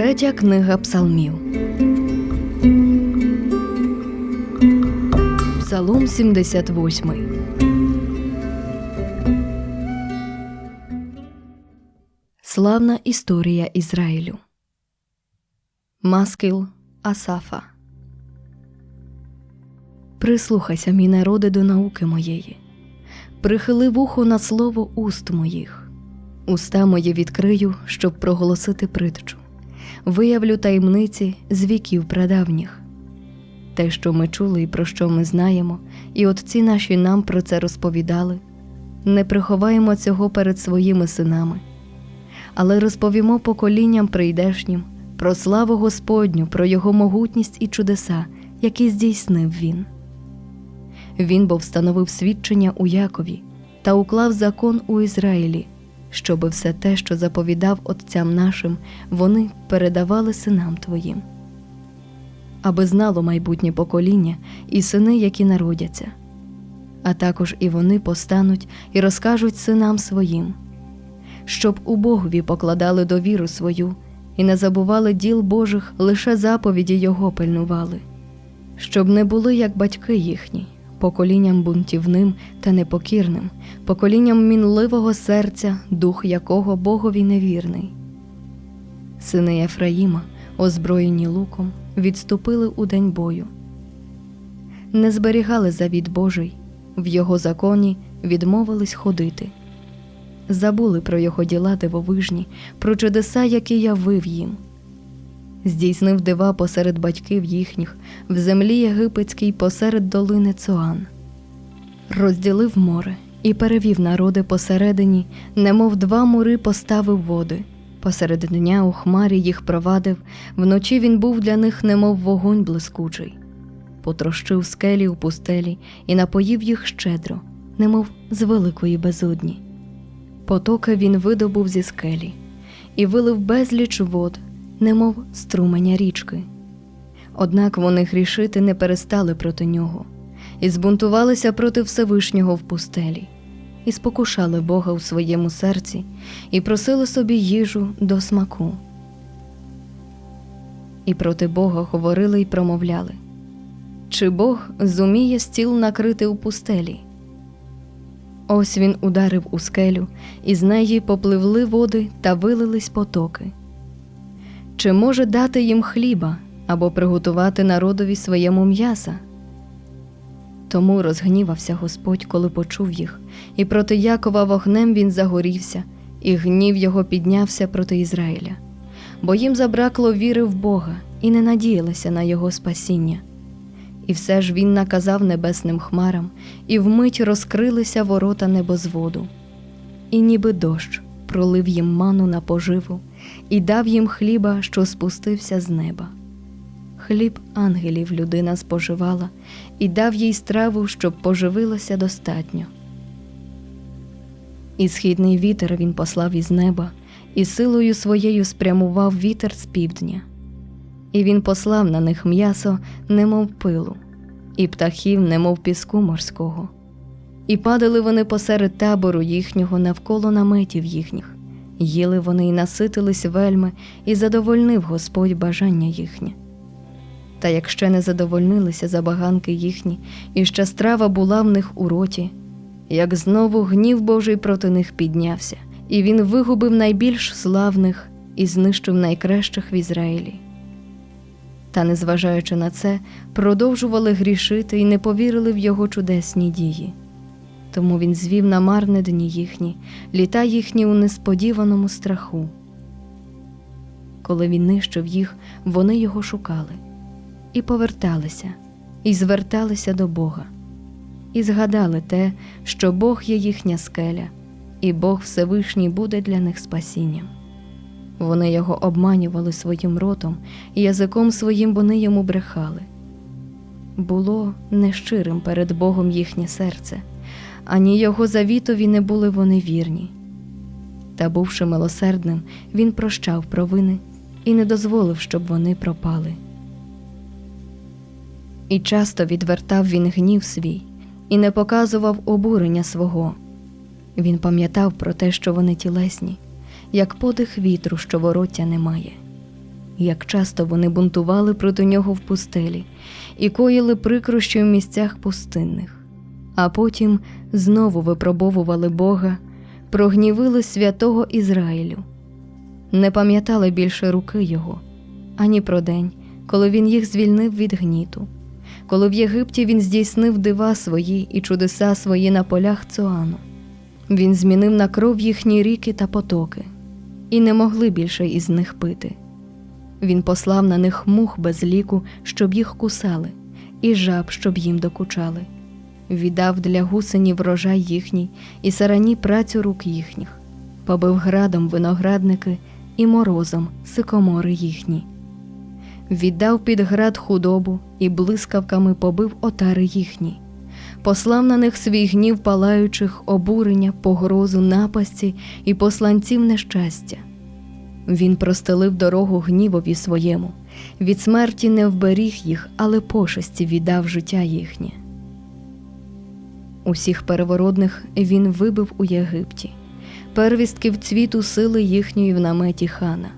Третя книга Псалмів. Псалом 78. Славна історія Ізраїлю. Маскил Асафа. Прислухайся, мій народи, до науки моєї. Прихили вухо на слово уст моїх. Уста мої відкрию, щоб проголосити притчу. Виявлю таємниці з віків прадавніх. Те, що ми чули і про що ми знаємо, і отці наші нам про це розповідали, не приховаємо цього перед своїми синами, але розповімо поколінням прийдешнім про славу Господню, про Його могутність і чудеса, які здійснив Він. Він бо встановив свідчення у Якові та уклав закон у Ізраїлі, щоби все те, що заповідав отцям нашим, вони передавали синам твоїм, аби знало майбутнє покоління і сини, які народяться, а також і вони постануть і розкажуть синам своїм, щоб у Богові покладали довіру свою і не забували діл Божих, лише заповіді Його пильнували, щоб не були як батьки їхні поколінням бунтівним та непокірним, поколінням мінливого серця, дух якого Богові невірний. Сини Ефраїма, озброєні луком, відступили у день бою, не зберігали завіт Божий, в його законі відмовились ходити, забули про його діла дивовижні, про чудеса, які явив їм. Здійснив дива посеред батьків їхніх, в землі єгипетській посеред долини Цоан. Розділив море і перевів народи посередині, немов два мури поставив води. Посеред дня у хмарі їх провадив, вночі він був для них, немов вогонь блискучий. Потрощив скелі у пустелі і напоїв їх щедро, немов з великої безодні. Потоки він видобув зі скелі і вилив безліч вод немов струменя річки. Однак вони грішити не перестали проти нього, і збунтувалися проти Всевишнього в пустелі, і спокушали Бога у своєму серці, і просили собі їжу до смаку. І проти Бога говорили й промовляли чи Бог зуміє стіл накрити у пустелі? Ось він ударив у скелю, і з неї попливли води та вилились потоки чи може дати їм хліба або приготувати народові своєму м'яса? Тому розгнівався Господь, коли почув їх, і проти Якова вогнем він загорівся, і гнів його піднявся проти Ізраїля, бо їм забракло віри в Бога і не надіялися на Його спасіння. І все ж він наказав небесним хмарам, і вмить розкрилися ворота небозводу, і ніби дощ пролив їм ману на поживу і дав їм хліба, що спустився з неба. Хліб ангелів людина споживала і дав їй страву, щоб поживилося достатньо. І східний вітер він послав із неба, і силою своєю спрямував вітер з півдня, і він послав на них м'ясо, немов пилу, і птахів, немов піску морського, і падали вони посеред табору їхнього навколо наметів їхніх. Їли вони й наситились вельми, і задовольнив Господь бажання їхнє. Та як ще не задовольнилися забаганки їхні, і ще страва була в них у роті, як знову гнів Божий проти них піднявся, і він вигубив найбільш славних і знищив найкращих в Ізраїлі. Та, незважаючи на це, продовжували грішити і не повірили в його чудесні дії. Тому він звів на марне дні їхні, літа їхні у несподіваному страху. Коли він нищив їх, вони його шукали, і поверталися, і зверталися до Бога, і згадали те, що Бог є їхня скеля, і Бог Всевишній буде для них спасінням. Вони його обманювали своїм ротом, і язиком своїм вони йому брехали. Було нещирим перед Богом їхнє серце ані його завітові не були вони вірні. Та, бувши милосердним, він прощав провини і не дозволив, щоб вони пропали. І часто відвертав він гнів свій і не показував обурення свого. Він пам'ятав про те, що вони тілесні, як подих вітру, що вороття немає. як часто вони бунтували проти нього в пустелі і коїли прикрощі в місцях пустинних, а потім знову випробовували Бога, прогнівили святого Ізраїлю, не пам'ятали більше руки його, ані про день, коли він їх звільнив від гніту, коли в Єгипті він здійснив дива свої і чудеса свої на полях Цоану. Він змінив на кров їхні ріки та потоки, і не могли більше із них пити. Він послав на них мух без ліку, щоб їх кусали, і жаб, щоб їм докучали. Віддав для гусені врожай їхній, і сарані працю рук їхніх, побив градом виноградники і морозом сикомори їхні. Віддав під град худобу і блискавками побив отари їхні послав на них свій гнів палаючих, обурення, погрозу, напасті і посланців нещастя. Він простелив дорогу гнівові своєму, від смерті не вберіг їх, але пошесті віддав життя їхнє. Усіх переворотних він вибив у Єгипті, первістків цвіту сили їхньої в наметі хана,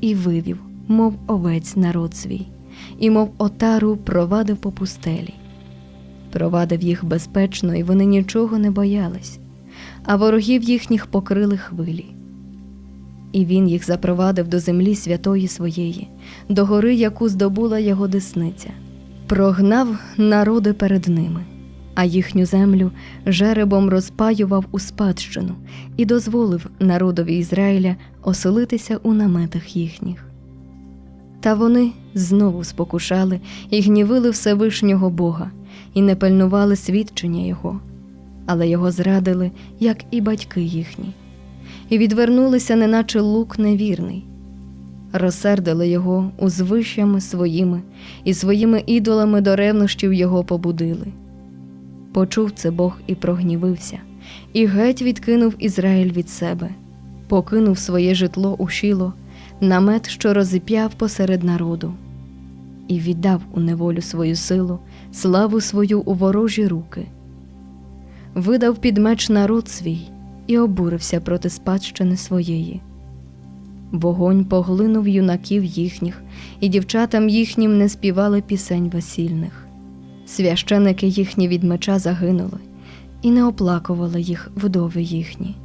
і вивів, мов овець народ свій, і мов отару провадив по пустелі. Провадив їх безпечно, і вони нічого не боялись, а ворогів їхніх покрили хвилі. І він їх запровадив до землі святої своєї, до гори, яку здобула його десниця, прогнав народи перед ними, а їхню землю жеребом розпаював у спадщину і дозволив народові Ізраїля оселитися у наметах їхніх. Та вони знову спокушали і гнівили Всевишнього Бога і не пильнували свідчення Його, але його зрадили, як і батьки їхні, і відвернулися, неначе лук невірний, розсердили його узвищами своїми і своїми ідолами до ревнощів його побудили. Почув це Бог і прогнівився, і геть відкинув Ізраїль від себе, покинув своє житло у шіло, намет, що розіп'яв посеред народу і віддав у неволю свою силу, славу свою у ворожі руки, видав під меч народ свій і обурився проти спадщини своєї. Вогонь поглинув юнаків їхніх, і дівчатам їхнім не співали пісень весільних. Священики їхні від меча загинули, і не оплакували їх вдови їхні.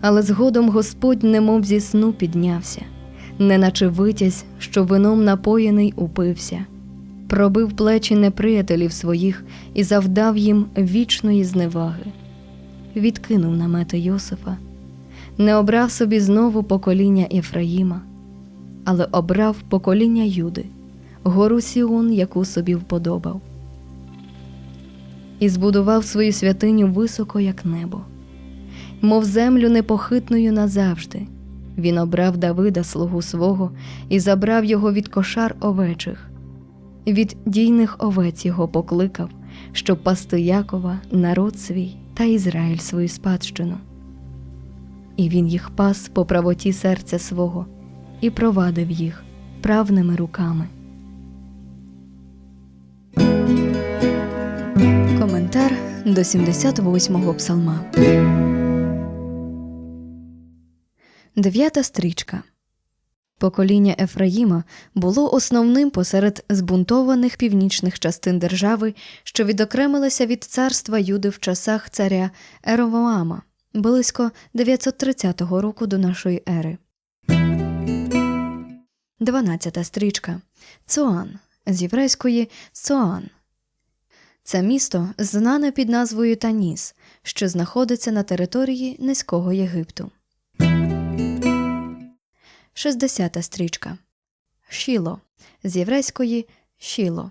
Але згодом Господь, немов зі сну піднявся неначе витязь, що вином напоєний упився, пробив плечі неприятелів своїх і завдав їм вічної зневаги, відкинув намети Йосифа, не обрав собі знову покоління Ефраїма, але обрав покоління Юди, гору Сіон, яку собі вподобав, і збудував свою святиню високо, як небо, мов землю непохитною назавжди. Він обрав Давида, слугу свого, і забрав його від кошар овечих, від дійних овець його покликав, щоб пасти Якова, народ свій та Ізраїль свою спадщину. І він їх пас по правоті серця свого і провадив їх правними руками. Коментар до 78-го псалма. Дев'ята стрічка. Покоління Ефраїма було основним посеред збунтованих північних частин держави, що відокремилися від царства Юди в часах царя Еровоама близько 930 року до нашої ери. Дванадцята стрічка. Цоан з єврейської Цоан. Це місто знане під назвою Таніс, що знаходиться на території Низького Єгипту. 60 стрічка. Шіло з єврейської Шіло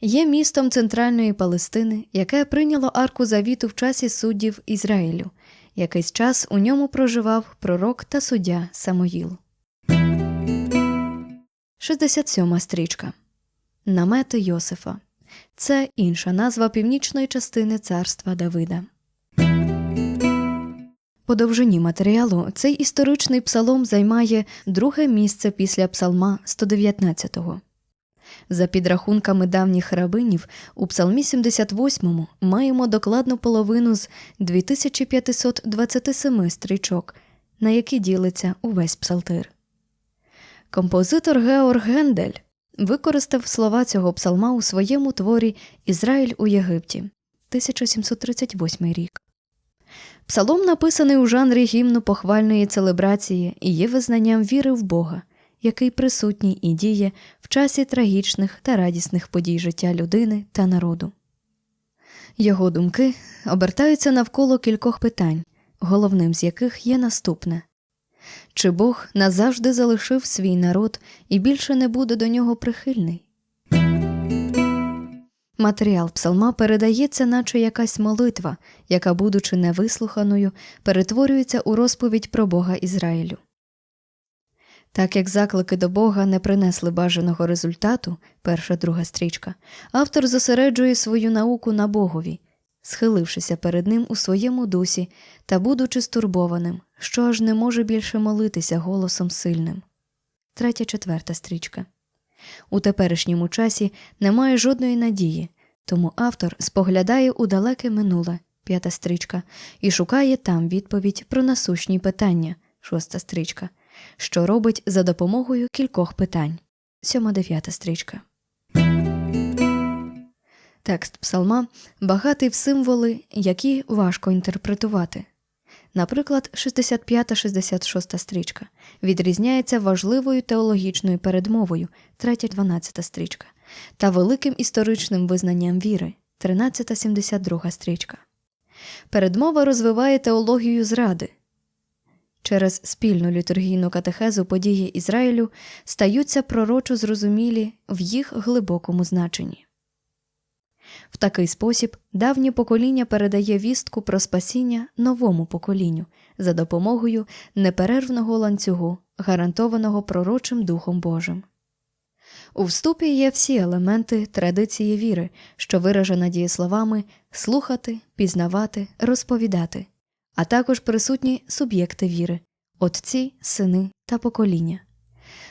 є містом центральної Палестини, яке прийняло арку завіту в часі суддів Ізраїлю. Якийсь час у ньому проживав пророк та суддя Самоїл. 67 стрічка. Намети Йосифа. Це інша назва північної частини царства Давида. По довжині матеріалу цей історичний псалом займає друге місце після псалма 119-го. За підрахунками давніх рабинів, у псалмі 78 маємо докладну половину з 2527 стрічок, на які ділиться увесь псалтир. Композитор Георг Гендель використав слова цього псалма у своєму творі Ізраїль у Єгипті 1738 рік. Псалом написаний у жанрі гімну похвальної целебрації і є визнанням віри в Бога, який присутній і діє в часі трагічних та радісних подій життя людини та народу. Його думки обертаються навколо кількох питань, головним з яких є наступне чи Бог назавжди залишив свій народ і більше не буде до нього прихильний? Матеріал псалма передається, наче якась молитва, яка, будучи невислуханою, перетворюється у розповідь про Бога Ізраїлю. Так як заклики до Бога не принесли бажаного результату, перша друга стрічка, автор зосереджує свою науку на Богові, схилившися перед ним у своєму дусі та будучи стурбованим, що аж не може більше молитися голосом сильним. Третя четверта стрічка. У теперішньому часі немає жодної надії, тому автор споглядає у далеке минуле п'ята стрічка і шукає там відповідь про насущні питання шоста стрічка, що робить за допомогою кількох питань сьома дев'ята стрічка. Текст псалма багатий в символи, які важко інтерпретувати. Наприклад, 65-66 стрічка відрізняється важливою теологічною передмовою, 3-12 стрічка, та великим історичним визнанням віри, 13-72 стрічка. Передмова розвиває теологію зради. Через спільну літургійну катехезу події Ізраїлю стаються пророчо зрозумілі в їх глибокому значенні. В такий спосіб давнє покоління передає вістку про спасіння новому поколінню за допомогою неперервного ланцюгу, гарантованого пророчим Духом Божим. У вступі є всі елементи традиції віри, що виражена дієсловами слухати, пізнавати, розповідати, а також присутні суб'єкти віри отці, сини та покоління.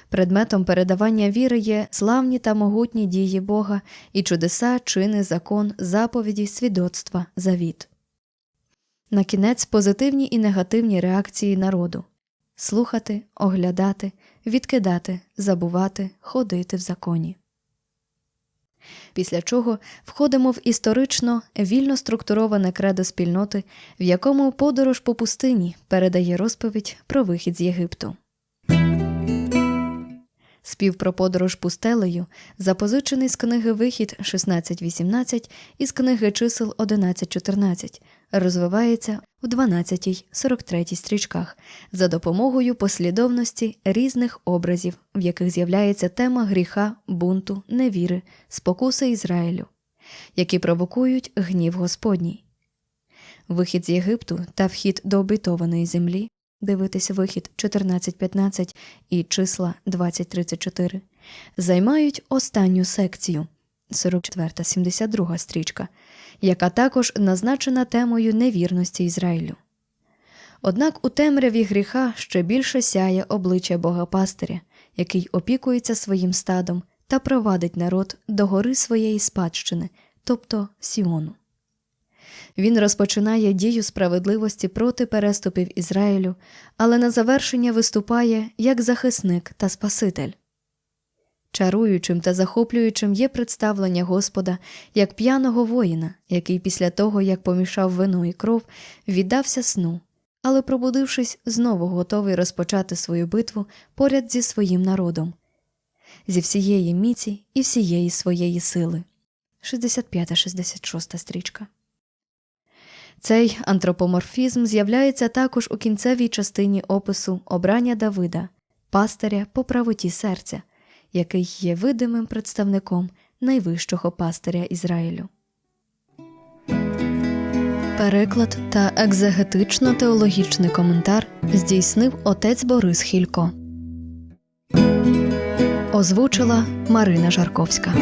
Предметом передавання віри є славні та могутні дії Бога і чудеса, чини, закон, заповіді, свідоцтва, завіт. На кінець позитивні і негативні реакції народу слухати, оглядати, відкидати, забувати, ходити в законі. Після чого входимо в історично вільно структуроване кредо спільноти, в якому подорож по пустині передає розповідь про вихід з Єгипту. Спів про подорож пустелею запозичений з книги Вихід 16.18 і з книги чисел 11.14, розвивається в 12.43 стрічках за допомогою послідовності різних образів, в яких з'являється тема гріха, бунту, невіри, спокуси Ізраїлю, які провокують гнів Господній. Вихід з Єгипту та вхід до обітованої землі дивитися вихід 14.15 і числа 20.34, займають останню секцію 44-72 стрічка, яка також назначена темою невірності Ізраїлю. Однак у темряві гріха ще більше сяє обличчя Бога пастиря, який опікується своїм стадом та провадить народ до гори своєї спадщини, тобто Сіону. Він розпочинає дію справедливості проти переступів Ізраїлю, але на завершення виступає як захисник та Спаситель. Чаруючим та захоплюючим є представлення Господа як п'яного воїна, який після того, як помішав вино і кров, віддався сну, але, пробудившись, знову готовий розпочати свою битву поряд зі своїм народом, зі всієї міці і всієї своєї сили. 65-66 стрічка. Цей антропоморфізм з'являється також у кінцевій частині опису обрання Давида, пастиря по правоті серця, який є видимим представником найвищого пастиря Ізраїлю. Переклад та екзегетично-теологічний коментар здійснив отець Борис Хілько. Озвучила Марина Жарковська.